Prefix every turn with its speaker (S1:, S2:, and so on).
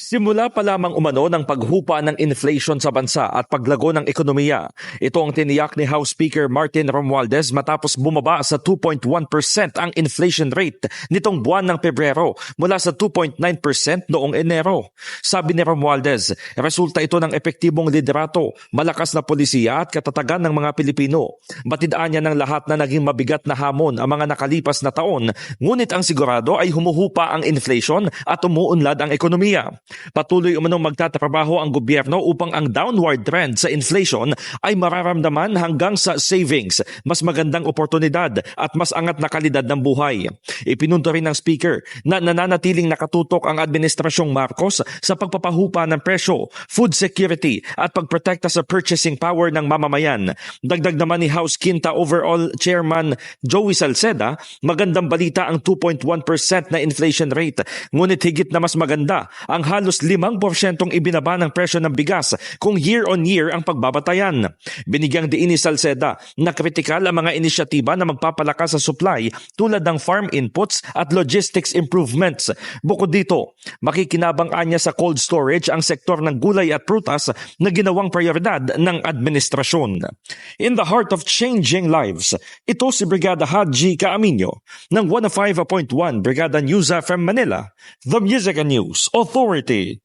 S1: Simula pa lamang umano ng paghupa ng inflation sa bansa at paglago ng ekonomiya. Ito ang tiniyak ni House Speaker Martin Romualdez matapos bumaba sa 2.1% ang inflation rate nitong buwan ng Pebrero mula sa 2.9% noong Enero. Sabi ni Romualdez, resulta ito ng epektibong liderato, malakas na polisiya at katatagan ng mga Pilipino. Batidaan niya ng lahat na naging mabigat na hamon ang mga nakalipas na taon, ngunit ang sigurado ay humuhupa ang inflation at umuunlad ang ekonomiya. Patuloy umanong magtatrabaho ang gobyerno upang ang downward trend sa inflation ay mararamdaman hanggang sa savings, mas magandang oportunidad at mas angat na kalidad ng buhay. Ipinunto rin ng speaker na nananatiling nakatutok ang Administrasyong Marcos sa pagpapahupa ng presyo, food security at pagprotekta sa purchasing power ng mamamayan. Dagdag naman ni House Quinta Overall Chairman Joey Salceda, magandang balita ang 2.1% na inflation rate, ngunit higit na mas maganda ang halos 5% ibinaba ng presyo ng bigas kung year-on-year ang pagbabatayan. Binigyang diin ni Salceda na kritikal ang mga inisyatiba na magpapalakas sa supply tulad ng farm inputs at logistics improvements. Bukod dito, makikinabang anya sa cold storage ang sektor ng gulay at prutas na ginawang prioridad ng administrasyon. In the heart of changing lives, ito si Brigada Haji Kaaminyo ng 105.1 Brigada News from Manila, The Music and News Authority. poverty